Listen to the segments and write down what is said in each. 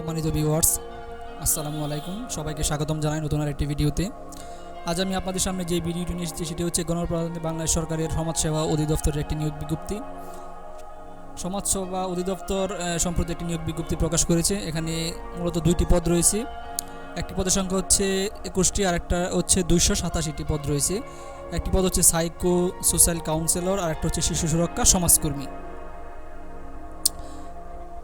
সম্মানিত ভিউয়ার্স আসসালামু আলাইকুম। সবাইকে স্বাগতম জানাই নতুন আর একটি ভিডিওতে। আজ আমি আপনাদের সামনে যে ভিডিওটি নিয়ে এসেছি, সেটি হচ্ছে গণপ্রজাতন্ত্রী বাংলাদেশ সরকারের সমাজসেবা অধিদপ্তরের একটি নিয়োগ বিজ্ঞপ্তি। সমাজসেবা অধিদপ্তর সম্প্রতি একটি নিয়োগ বিজ্ঞপ্তি প্রকাশ করেছে। এখানে মূলত দুইটি পদ রয়েছে। একটি পদের সংখ্যা হচ্ছে একুশটি আর একটা হচ্ছে দুইশো সাতাশিটি পদ রয়েছে। একটি পদ হচ্ছে সাইকো সোশ্যাল কাউন্সিলর আর একটা হচ্ছে শিশু সুরক্ষা সমাজকর্মী।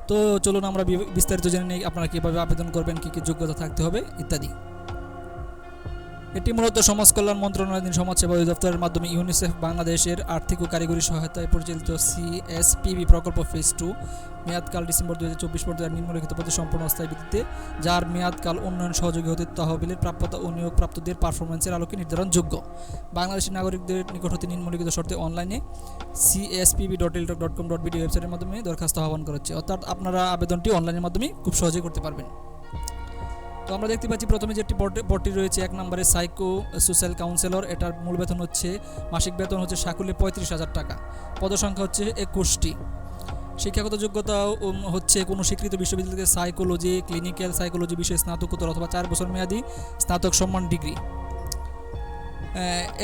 তো চলুন আমরা বিস্তারিত জেনে নিই, আপনারা কীভাবে আবেদন করবেন, কী কী যোগ্যতা থাকতে হবে, ইত্যাদি। এটি মূলত সমাজ কল্যাণ মন্ত্রণালয়ের সমাজসেবা অধিদপ্তরের মাধ্যমে ইউনিসেফ বাংলাদেশের আর্থিক ও কারিগরি সহায়তায় পরিচালিত সিএসপিবি প্রকল্প ফেজ টু মেয়াদকাল ডিসেম্বর দু হাজার চব্বিশ পর্যন্ত নিম্নলিখিত পদে সম্পূর্ণ অস্থায়ী ভিত্তিতে, যার মেয়াদকাল উন্নয়ন সহযোগী হতে তহবিলের প্রাপ্যতা ও নিয়োগ প্রাপ্তদের পারফরমেন্সের আলোকে নির্ধারণযোগ্য। বাংলাদেশের নাগরিকদের নিকট হতে নিম্নলিখিত শর্তে অনলাইনে সিএসপিবি ডট এলটক ডট কম ডট বিডি ওয়েবসাইটের মাধ্যমে দরখাস্ত আহ্বান করা হচ্ছে। অর্থাৎ আপনারা আবেদনটি অনলাইনের মাধ্যমে খুব সহজেই করতে পারবেন। তো আমরা দেখতে পাচ্ছি প্রথমে যেটি পদটি- রয়েছে, এক নম্বরে সাইকো সোশ্যাল কাউন্সিলর এটার মূল বেতন হচ্ছে, মাসিক বেতন হচ্ছে সাকুলে পঁয়ত্রিশ হাজার টাকা। পদসংখ্যা হচ্ছে একুশটি। শিক্ষাগত যোগ্যতা হচ্ছে কোনো স্বীকৃত বিশ্ববিদ্যালয় থেকে সাইকোলজি ক্লিনিক্যাল সাইকোলজি বিষয়ে স্নাতকোত্তর অথবা চার বছর মেয়াদী স্নাতক সম্মান ডিগ্রি।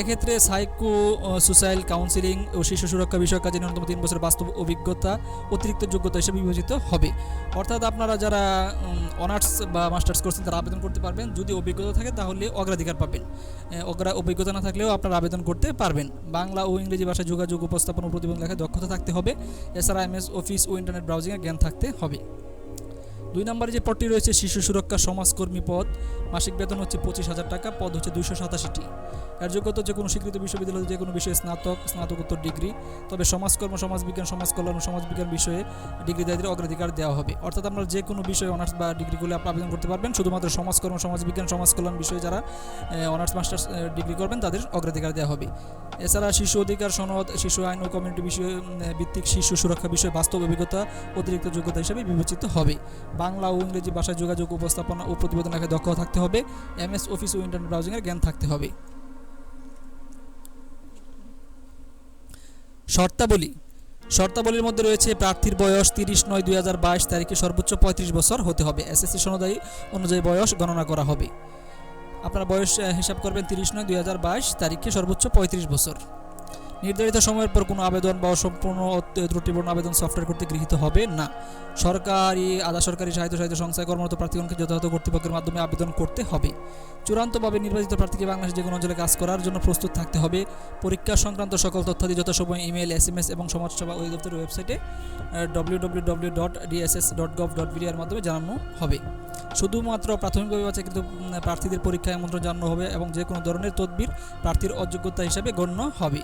এক্ষেত্রে সাইকো সোশ্যাল কাউন্সিলিং ও শিশু সুরক্ষা বিষয়ক কাজে ন্যূনতম তিন বছর বাস্তব অভিজ্ঞতা, অতিরিক্ত যোগ্যতা হিসেবে বিবেচিত হবে। অর্থাৎ আপনারা যারা অনার্স বা মাস্টার্স করছেন, তারা আবেদন করতে পারবেন। যদি অভিজ্ঞতা থাকে, তাহলে অগ্রাধিকার পাবেন। অগ্রা, অভিজ্ঞতা না থাকলেও আপনারা আবেদন করতে পারবেন। বাংলা ও ইংরেজি ভাষায় যোগাযোগ, উপস্থাপন ও প্রতিবেদন লেখায় দক্ষতা থাকতে হবে। এছাড়া এমএস, অফিস ও ইন্টারনেট ব্রাউজিংয়ের জ্ঞান থাকতে হবে। দুই নম্বরে যে পদটি রয়েছে, শিশু সুরক্ষা সমাজকর্মী পদ, মাসিক বেতন হচ্ছে পঁচিশ হাজার টাকা, পদ হচ্ছে দুইশো সাতাশিটি। এর যোগ্যতা যে কোনো স্বীকৃত বিশ্ববিদ্যালয়ে, যে কোনো বিষয়ে স্নাতক, স্নাতকোত্তর ডিগ্রি, তবে সমাজকর্ম, সমাজবিজ্ঞান সমাজ কল্যাণ ও সমাজবিজ্ঞান বিষয়ে ডিগ্রি ডিগ্রিদারদের অগ্রাধিকার দেওয়া হবে। অর্থাৎ আপনারা যে কোনো বিষয়ে অনার্স বা ডিগ্রিগুলো আপনি আবেদন করতে পারবেন, শুধুমাত্র সমাজকর্ম, সমাজবিজ্ঞান সমাজ কল্যাণ বিষয়ে যারা অনার্স, মাস্টার্স ডিগ্রি করবেন, তাদের অগ্রাধিকার দেওয়া হবে। এছাড়া শিশু অধিকার সনদ, শিশু আইন ও কমিউনিটি বিষয়ে ভিত্তিক শিশু সুরক্ষা বিষয়ে বাস্তব অভিজ্ঞতা, অতিরিক্ত যোগ্যতা হিসেবে বিবেচিত হবে। বাংলা ও ইংরেজি ভাষায় যোগাযোগ, উপস্থাপনা ও প্রতিবেদন লেখায় দক্ষ থাকতে হবে। এমএস অফিস ও ইন্টারনেট ব্রাউজিংয়ের জ্ঞান থাকতে হবে। শর্তাবলী। শর্তাবলীর মধ্যে রয়েছে প্রার্থীর বয়স তিরিশ নয় দুই হাজার বাইশ তারিখে সর্বোচ্চ পঁয়ত্রিশ বছর হতে হবে। এসএসসি সনদায়ী অনুযায়ী বয়স গণনা করা হবে। আপনার বয়স হিসাব করবেন তিরিশ নয় দুই হাজার বাইশ তারিখে সর্বোচ্চ পঁয়ত্রিশ বছর। নির্ধারিত সময়ের পর কোনো আবেদন বা অসম্পূর্ণ ত্রুটিপূর্ণ আবেদন সফটওয়্যার করতে গৃহীত হবে না। সরকারি, আধা সরকারি সাহিত্য সাহিত্য সংস্থায় কর্মরত প্রার্থীগণকে যথাযথ কর্তৃপক্ষের মাধ্যমে আবেদন করতে হবে। চূড়ান্তভাবে নির্বাচিত প্রার্থীকে বাংলাদেশের যে কোনো অঞ্চলে কাজ করার জন্য প্রস্তুত থাকতে হবে। পরীক্ষা সংক্রান্ত সকল তথ্যাদি যথাসময় ইমেল এস এম এস এবং সমাজসেবা অধিদপ্তরের ওয়েবসাইটে W W W dot DSS dot gov dot BDR মাধ্যমে জানানো হবে। শুধুমাত্র প্রাথমিকভাবে বাছাইকৃত প্রার্থীদের পরীক্ষায় আমন্ত্রণ জানানো হবে এবং যে কোনো ধরনের তদবির প্রার্থীর অযোগ্যতা হিসাবে গণ্য হবে।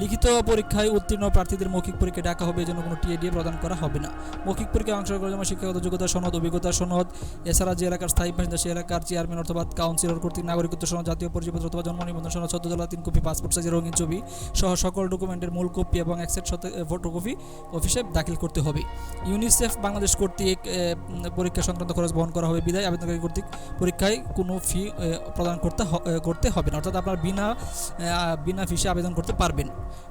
লিখিত পরীক্ষায় উত্তীর্ণ প্রার্থীদের মৌখিক পরীক্ষা ডাকা হবে এজন্য কোনো টিএডিএ প্রদান করা হবে না। মৌখিক পরীক্ষায় অংশগ্রহণ জন্য শিক্ষাগত যোগ্যতা সনদ, অভিজ্ঞতা সনদ, এছাড়া যে এলাকার স্থায়ী বাসিন্দা সেই এলাকার চেয়ারম্যান অথবা কাউন্সিলর কর্তৃক নাগরিকত্ব সনদ, জাতীয় পরিচয়পত্র অথবা জন্ম নিবন্ধন সনদ, সদ্য তিন কপি, পাসপোর্ট সাইজের রঙিন ছবি সহ সকল ডকুমেন্টের মূল কপি এবং একসেট ফটোকপি অফিসে দাখিল করতে হবে। ইউনিসেফ বাংলাদেশ কর্তৃক পরীক্ষা সংক্রান্ত খরচ বহন করা হবে। বিদায় আবেদনকারী কর্তৃক পরীক্ষায় কোনো ফি প্রদান করতে করতে হবে না। অর্থাৎ আপনার বিনা বিনা ফিসে আবেদন করতে পারবেন।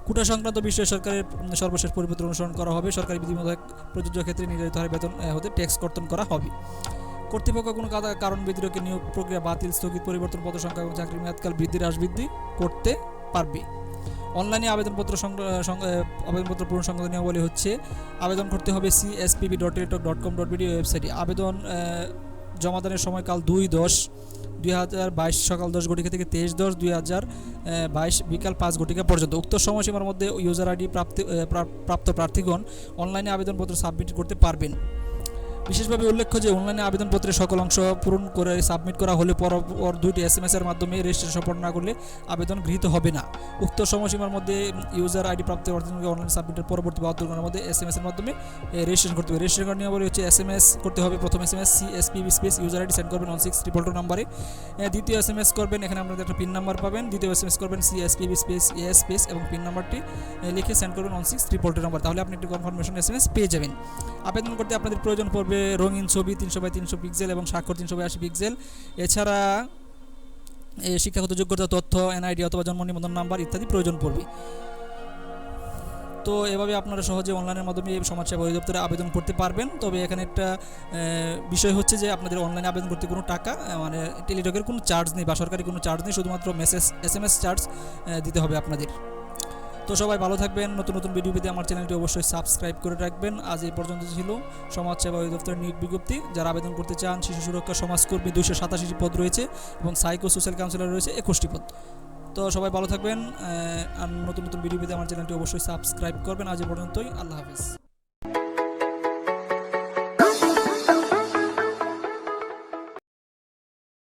কোটা সংক্রান্ত বিষয়ে সরকারের সর্বশেষ পরিপত্র অনুসরণ করা হবে। সরকারি বিধিমূলক প্রযোজ্য ক্ষেত্রে নির্ধারিত হারে বেতন হতে ট্যাক্স কর্তন করা হবে। কর্তৃপক্ষ কোনো কারণ ব্যতিরেকে নিয়োগ প্রক্রিয়া বাতিল, স্থগিত পরিবর্তন পদ সংখ্যা এবং চাকরির মেয়াদকাল বৃদ্ধি হ্রাস বৃদ্ধি করতে পারবে। অনলাইনে আবেদনপত্র আবেদনপত্র পূরণ সংক্রান্ত নিয়মাবলী হচ্ছে, আবেদন করতে হবে CSPB dot dot com dot BD ওয়েবসাইটে আবেদন জমাদানের সময়কাল দুই দশ, দুই হাজার বাইশ সকাল দশ ঘটিকা থেকে তেইশ দশ, দুই হাজার বাইশ বিকাল পাঁচ ঘটিকা পর্যন্ত। উক্ত সময়সীমার মধ্যে ইউজার আইডি প্রাপ্তি প্রা- প্রাপ্ত প্রার্থীগণ অনলাইনে আবেদনপত্র সাবমিট করতে পারবেন। বিশেষভাবে উল্লেখ্য যে অনলাইনে আবেদনপত্রের সকল অংশ পূরণ করে সাবমিট করা হলে পর দুইটি এস এম এর মাধ্যমে রেজিস্ট্রেশন সম্পন্ন না করলে আবেদন গৃহীত হবে না। উক্ত সময়সীমার মধ্যে ইউজার আইডি প্রাপ্ত প্রার্থীকে অনলাইন সাবমিটের পরবর্তী বাহাত্তর ঘণ্টার মধ্যে এস এম এর মাধ্যমে রেজিস্ট্রেশন করতে হবে। রেজিস্ট্রেশন করার নিয়মাবলী হচ্ছে এস এম এস করতে হবে প্রথম S M S C S P space user ID send করবেন ওয়ান সিক্স ট্রিপল টু নাম্বারে দ্বিতীয় এস এম এস করবেন, এখানে আপনাদের একটা পিন নাম্বার পাবেন। দ্বিতীয় এস এম এস করবেন C S P space A space এবং পিন নাম্বারটি লিখে সেন্ড করবেন one six triple two number তাহলে আপনি একটি কনফার্মেশন এস এম এস পেয়ে যাবেন। আবেদন করতে আপনাদের প্রয়োজন পড়বে রঙিন ছবি তিনশো বাই তিনশো পিক্সেল এবং স্বাক্ষর তিনশো বাই আশি পিক্সেল এছাড়া শিক্ষাগত যোগ্যতা, তথ্য এনআইডি অথবা জন্ম নিবন্ধন নাম্বার ইত্যাদি প্রয়োজন পড়বে। তো এভাবে আপনারা সহজে অনলাইনের মাধ্যমে এই সমাজসেবা অধিদপ্তরে আবেদন করতে পারবেন। তবে এখানে একটা বিষয় হচ্ছে যে আপনাদের অনলাইনে আবেদন করতে কোনো টাকা মানে টেলিটকের কোনো চার্জ নেই বা সরকারি কোনো চার্জ নেই, শুধুমাত্র message S M S charge দিতে হবে আপনাদের। তো সবাই ভালো থাকবেন। নতুন নতুন ভিডিও পেতে আমার চ্যানেলটি অবশ্যই সাবস্ক্রাইব করে রাখবেন। আজ এই পর্যন্ত ছিল সমাজসেবা অধিদপ্তরের নিয়োগ বিজ্ঞপ্তি। যারা আবেদন করতে চান, শিশু সুরক্ষা সমাজকর্মী দুইশো সাতাশিটি পদ রয়েছে এবং সাইকো সোশ্যাল কাউন্সিলর রয়েছে একুশটি পদ। তো সবাই ভালো থাকবেন আর নতুন নতুন ভিডিও পেতে আমার চ্যানেলটি অবশ্যই সাবস্ক্রাইব করবেন। আজ পর্যন্তই, আল্লাহ হাফিজ।